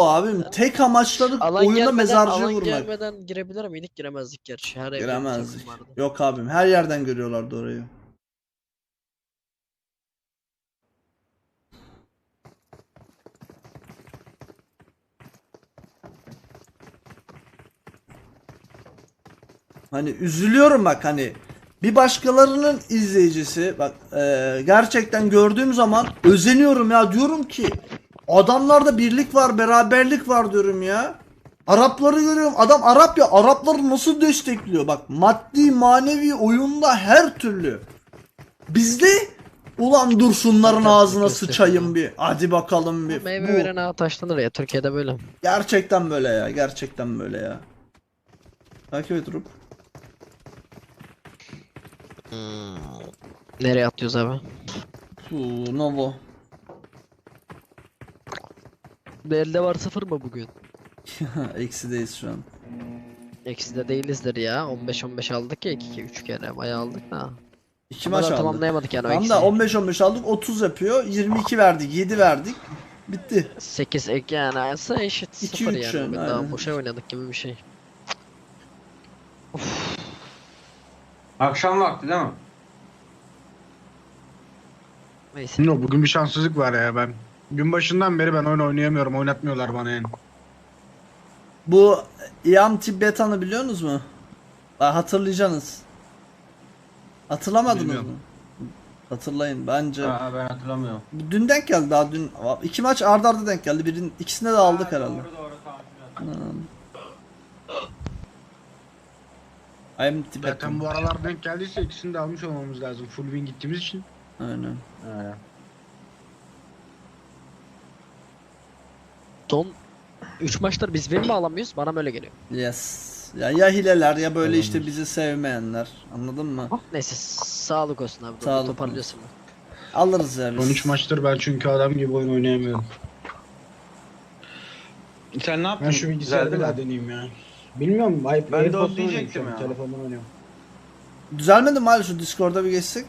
abim. Tek amaçları Alan oyunda gelmeden, mezarcıyı alan vurmak. gelmeden girebilir miydik? Giremezdik gerçi. Her evde bir Giremezdik. vardı. Yok abim her yerden görüyorlardı orayı. Hani üzülüyorum bak hani bir başkalarının izleyicisi bak e, gerçekten gördüğüm zaman özeniyorum ya diyorum ki adamlarda birlik var beraberlik var diyorum ya. Arapları görüyorum adam Arap ya Arapları nasıl destekliyor bak maddi manevi oyunda her türlü. Bizde ulan dur şunların ağzına sıçayım bir hadi bakalım bir. Meyve Bu veren ağa taşlanır ya. Türkiye'de böyle. gerçekten böyle ya gerçekten böyle ya. Takip et Rup. Hmm. Nereye atıyoruz abi? Uu, Novo. Elde var sıfır mı bugün? Eksideyiz şu an. Eksi de değilizdir ya. 15-15 aldık ya 2 3 kere. Bayağı aldık da. İki maç aldık. tamamlayamadık yani o Tam da eksiği. 15-15 aldık 30 yapıyor. 22 verdik 7 verdik. Bitti. 8 ek yani ise eşit İki, sıfır üç yani. yani, daha boşa oynadık gibi bir şey. Akşam vakti değil mi? Neyse. Yok bugün bir şanssızlık var ya ben. Gün başından beri ben oyun oynayamıyorum. Oynatmıyorlar bana yani. Bu İAM Tibetan'ı biliyorsunuz mu? Bak hatırlayacaksınız. Hatırlamadınız Bilmiyorum. mı? Hatırlayın bence. Ha, ben hatırlamıyorum. Bu Dün denk geldi daha dün. iki maç arda arda denk geldi. Birin, ikisinde de aldık Ha, herhalde. Doğru doğru tamam. I'm Zaten bu aralar denk geldiyse ikisini de almış olmamız lazım. Full win gittiğimiz için. Aynen. Aynen. Son 3 maçtır biz win mi alamıyoruz? Bana böyle geliyor. Yes. Ya, ya hileler ya böyle işte bizi sevmeyenler. Anladın mı? Neyse sağlık olsun abi. Sağlık Toparlıyorsun. Alırız ya biz. 13 maçtır ben çünkü adam gibi oyun oynayamıyorum. Sen ne yaptın? Ben şu bilgisayarı Güzeldi bir daha deneyeyim ya. Bilmiyorum. Ayıp. Ben de AirPods'la onu diyecektim oynuyorum şu an, ya. Telefondan oynuyorum. Düzelmedi mi hali şu Discord'a bir geçsek?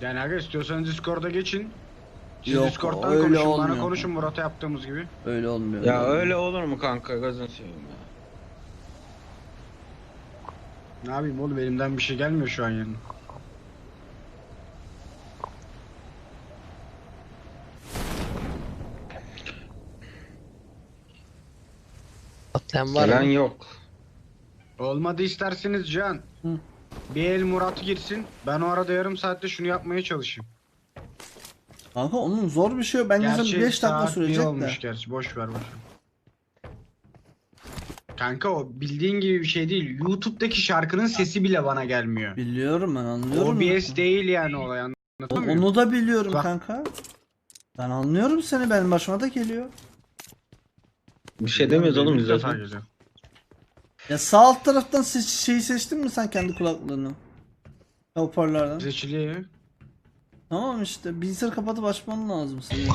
Yani aga istiyorsanız Discord'a geçin. Siz Yok, Discord'dan öyle konuşun. olmuyor. Bana konuşun Murat'a yaptığımız gibi. Öyle olmuyor. Ya öyle olur mu kanka gözünü seveyim ya. Ne yapayım oğlum elimden bir şey gelmiyor şu an yani. Atlayan var Gelen mı? yok. Olmadı isterseniz Can. Hı. Bir el Murat girsin. Ben o arada yarım saatte şunu yapmaya çalışayım. Kanka onun zor bir şey yok. Ben yazın 5 dakika saat bir sürecek de. olmuş gerçi. Boş ver boş ver. Kanka o bildiğin gibi bir şey değil. YouTube'daki şarkının sesi bile bana gelmiyor. Biliyorum ben anlıyorum. OBS değil yani olay anlatıyor muyum? Onu da biliyorum Bak. kanka. Ben anlıyorum seni benim başıma da geliyor. Bir şey demiyoruz oğlum biz zaten. Ya sağ alt taraftan se- şeyi seçtin mi sen kendi kulaklığını? Hoparlardan. Seçili. Tamam işte bilgisayarı kapatıp açman lazım senin.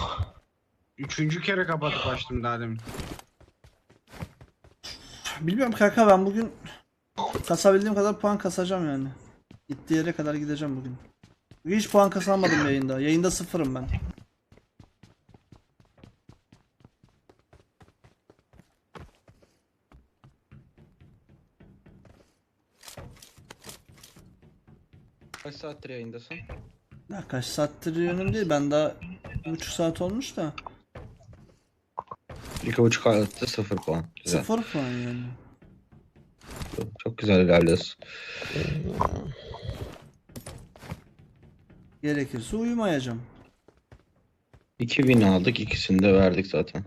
Üçüncü kere kapatıp açtım daha demin. Bilmiyorum kanka ben bugün kasabildiğim kadar puan kasacağım yani. Gittiği yere kadar gideceğim bugün. Bugün hiç puan kasamadım yayında. Yayında sıfırım ben. Kaç saattir yayındasın? Ya kaç saattir yönüm değil ben daha bir buçuk saat olmuş da. İki buçuk aylıkta sıfır puan. Güzel. Sıfır puan yani. Çok güzel ilerliyorsun. Gerekirse uyumayacağım. 2000 aldık ikisini de verdik zaten.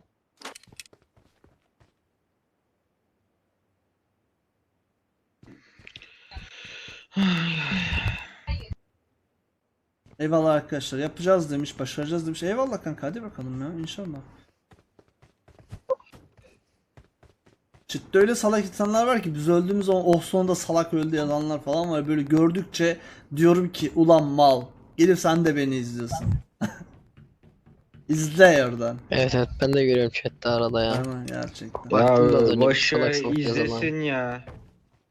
Eyvallah arkadaşlar yapacağız demiş başaracağız demiş. Eyvallah kanka hadi bakalım ya inşallah. Ciddi öyle salak insanlar var ki biz öldüğümüz zaman oh sonunda salak öldü yazanlar falan var. Böyle gördükçe diyorum ki ulan mal gelip sen de beni izliyorsun. İzle oradan. Evet evet ben de görüyorum chatte arada ya. Aynen gerçekten. Ya dönüp boş salak ver, salak yazılan. izlesin ya.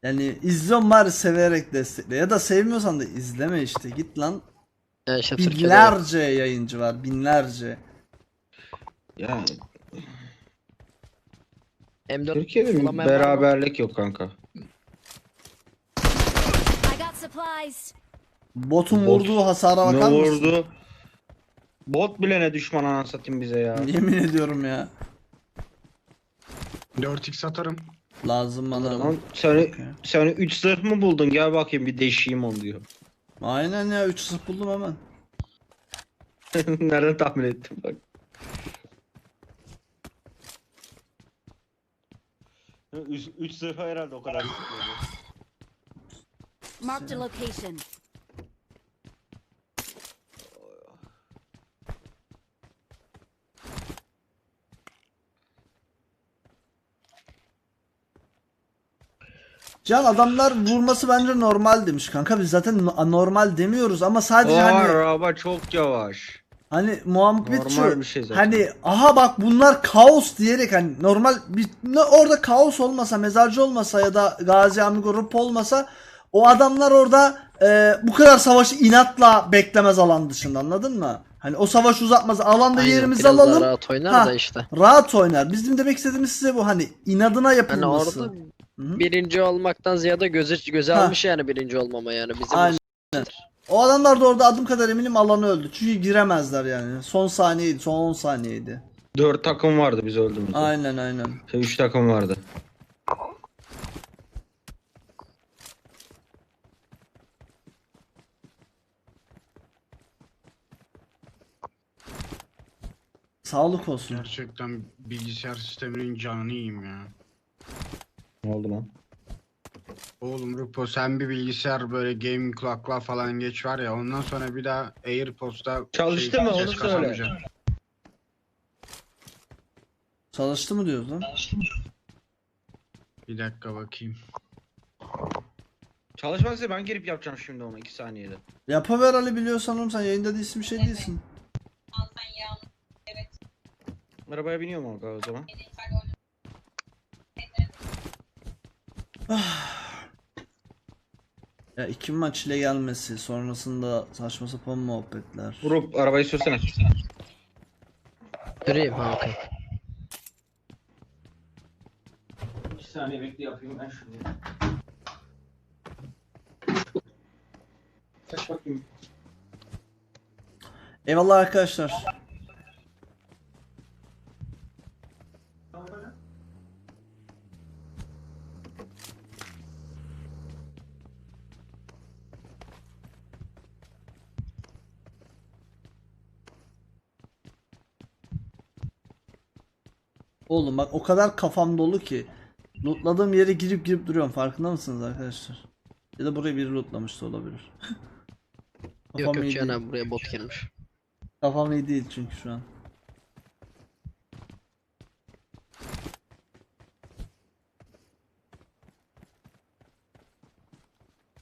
Yani izliyorum bari severek destekle ya da sevmiyorsan da izleme işte git lan. Yani işte. Binlerce yayıncı var. Binlerce. Ya M4 Türkiye'de bir kullanmayan var mı? beraberlik yok kanka. I got supplies. Botun Bot vurduğu hasara bakar ne mısın? vurdu? Bot bile ne düşman anasını satayım bize ya. Yemin ediyorum ya. 4x atarım. Lazım bana. Lan sen, sen 3 zırh mı buldun? Gel bakayım bir deşeyim onu diyor. Aynen ya 3 sık buldum hemen. Nereden tahmin ettim bak. 3 zırh herhalde o kadar. Marked a location. Can adamlar vurması bence normal demiş kanka biz zaten no- normal demiyoruz ama sadece O hani araba çok yavaş. hani muhabbet Normal şu bir şey zaten. hani aha bak bunlar kaos diyerek hani normal bir ne- orada kaos olmasa mezarcı olmasa ya da Gazi Amigo Rup olmasa o adamlar orada e, bu kadar savaşı inatla beklemez alan dışında anladın mı? Hani o savaş uzatmaz alanda Aynen, yerimizi biraz daha alalım rahat oynar Ha. da işte. rahat oynar. Bizim demek istediğimiz size bu hani inadına Hani yapılması. orada Hı. birinci olmaktan ziyade göze göze Ha. almış yani birinci olmama yani bizim Aynen. O adamlar da orada adım kadar eminim alanı öldü. Çünkü giremezler yani. Son saniyeydi. Son 10 saniyeydi. 4 takım vardı biz öldüğümüzde. Aynen aynen. 3 takım vardı. Sağlık olsun. Gerçekten bilgisayar sisteminin yiyeyim ya. Ne oldu lan? Oğlum Rupo sen bir bilgisayar böyle gaming kulaklığa falan geç var ya ondan sonra bir daha AirPods'ta Çalıştı mı? ses Onu söyle. kasamayacaksın. Çalıştı mı diyoruz lan? Bir dakika bakayım. Çalışmazsa ben girip yapacağım şimdi onu 2 saniyede. Yapıver Ali biliyorsan oğlum sen yayında değilsin bir şey değilsin. Arabaya biniyor mu o zaman? Ya iki maç ile gelmesi sonrasında saçma sapan muhabbetler. Vurup arabayı sürsene. Süreyim ha okey. 2 saniye bekle yapayım ben şunu. Kaç bakayım. Eyvallah arkadaşlar. Oğlum bak o kadar kafam dolu ki lootladığım yere girip girip duruyorum farkında mısınız arkadaşlar? Ya da burayı biri lootlamış da olabilir. Yok Kafam yok iyi Cihan abi buraya bot girmiş. Kafam iyi değil çünkü şu an.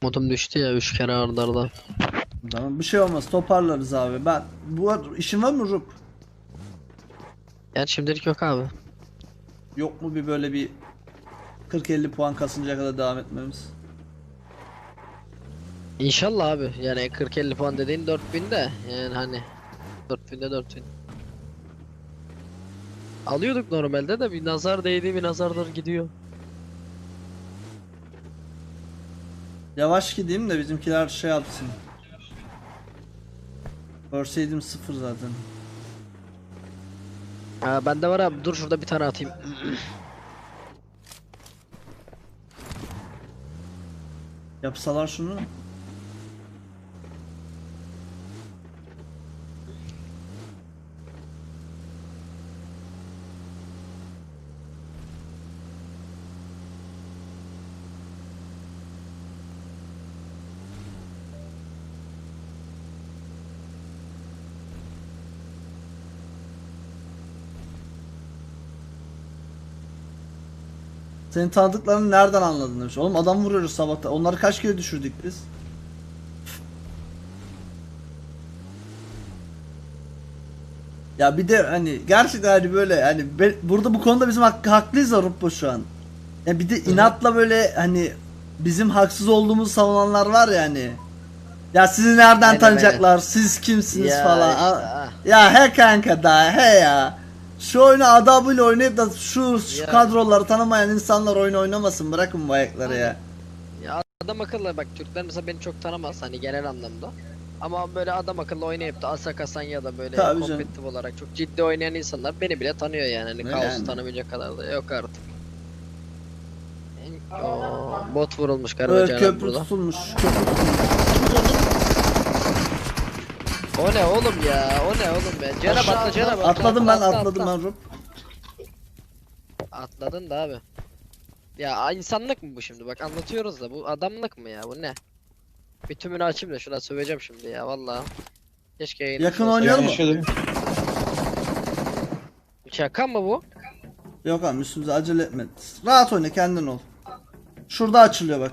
Modum düştü ya 3 kere arda arda. Tamam bir şey olmaz toparlarız abi. Ben bu işin var mı Rup? Yani şimdilik yok abi. Yok mu bir böyle bir 40-50 puan kasıncaya kadar devam etmemiz? İnşallah abi. Yani 40-50 puan dediğin 4000 de yani hani 4000 de 4000. Alıyorduk normalde de bir nazar değdi bir nazardır gidiyor. Yavaş gideyim de bizimkiler şey yapsın. Görseydim sıfır zaten. Ha bende var abi dur şurada bir tane atayım. Yapsalar şunu. Senin tanıdıklarını nereden anladın demiş. Oğlum adam vuruyoruz sabahta. Onları kaç kere düşürdük biz? Ya bir de hani gerçekten hani böyle hani be- burada bu konuda bizim hak- haklıyız Ruppo şu an. Ya bir de inatla böyle hani bizim haksız olduğumuzu savunanlar var ya hani. Ya sizi nereden Aynen, tanıyacaklar? Siz kimsiniz Ya falan. işte, A- ah. Ya he kanka da he ya. Şu oyunu adabıyla oynayıp da şu, şu Ya. kadroları tanımayan insanlar oyun oynamasın. Bırakın bu ayakları ya. Ya adam akıllı bak Türkler mesela beni çok tanımaz hani genel anlamda. Ama böyle adam akıllı oynayıp da Asak Hasan ya da böyle Tabii canım. kompetitif olarak çok ciddi oynayan insanlar beni bile tanıyor yani. Hani Ne kaosu yani? tanımayacak kadar da yok artık. En- Oo, bot vurulmuş galiba Canan köprü burada. tutulmuş. Köprü tutulmuş. O ne oğlum ya? O ne oğlum be? Cenab Aşağı atla Cenab atla, Atladım ben atla, atla, atladım atla. ben Rup. Atladın da abi. Ya insanlık mı bu şimdi? Bak anlatıyoruz da bu adamlık mı ya? Bu ne? Bir tümünü açayım da şuna söveceğim şimdi ya vallahi. Keşke yayın Yakın oynayalım mı? Şaka mı bu? Yok abi üstümüze acele etme. Rahat oyna kendin ol. Şurada açılıyor bak.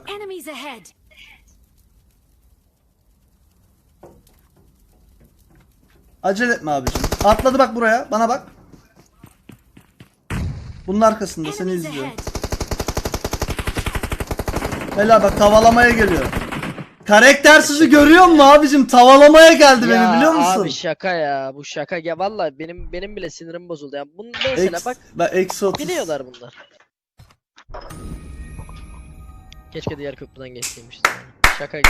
Acele etme abicim. Atladı bak buraya. Bana bak. Bunun arkasında seni izliyor. Helal bak tavalamaya geliyor. Karaktersizi görüyor musun abicim? Tavalamaya geldi beni Ya biliyor musun? Abi şaka ya bu şaka ya vallahi benim benim bile sinirim bozuldu ya. Bunu mesela Eks- bak ben eksi 30. biliyorlar bunlar. Keşke diğer köprüden geçseymişti yani. Şaka gibi.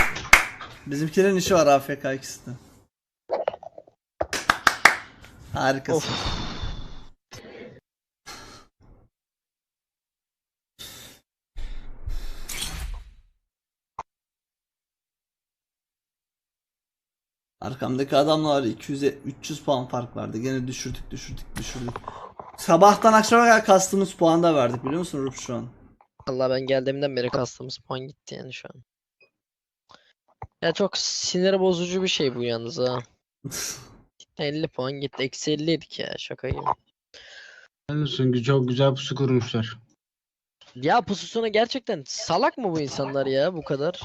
Bizimkilerin işi var AFK ikisi de. Harikasın. Of. Arkamdaki adamla var ya, 200 300 puan fark vardı. Gene düşürdük düşürdük düşürdük. Sabahtan akşama kadar kastığımız puan da verdik biliyor musun Rup şu an? Allah ben geldiğimden beri kastığımız puan gitti yani şu an. Ya çok sinir bozucu bir şey bu yalnız ha. 50 puan gitti. Eksi 50 yedik ya şaka gibi. Olsun çok güzel pusu kurmuşlar. Ya pususuna gerçekten salak mı bu insanlar ya bu kadar?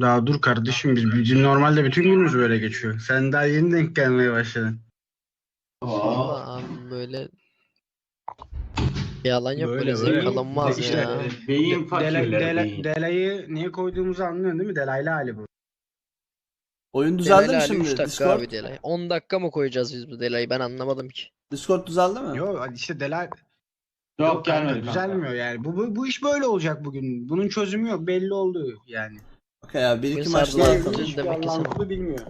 Daha dur kardeşim biz bizim normalde bütün günümüz böyle geçiyor. Sen daha yeni denk gelmeye başladın. Vallahi abi böyle yalan yok böyle, Böyle, böyle. İşte- ya. Beyin beyin. delayı niye koyduğumuzu anlıyorsun değil mi? Delaylı hali bu. Oyun düzeldi mi Delay şimdi? 3 dakika Discord, abi delay. 10 dakika mı koyacağız biz bu delayı ben anlamadım ki. Discord düzeldi mi? Yok işte delay Yok kanka, gelmedi kanka. düzelmiyor yani. Bu, bu, bu iş böyle olacak bugün. Bunun çözümü yok. Belli oldu yani. Okey ya bir iki Bugün maç daha tabii. atalım. Hiçbir Demek ki sen- anlamını bilmiyor.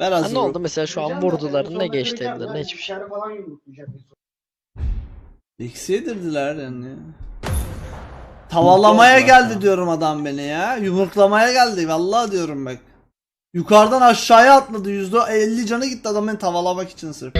Ver Ha, ne oldu mesela şu an vurdular ne geçti ellerine hiçbir şey. falan yumruklayacak. Eksi yedirdiler yani. Tavalamaya geldi diyorum adam beni ya. Yumruklamaya geldi vallahi diyorum bak. Yukarıdan aşağıya atladı yüzde 50 canı gitti adam beni tavalamak için sırf.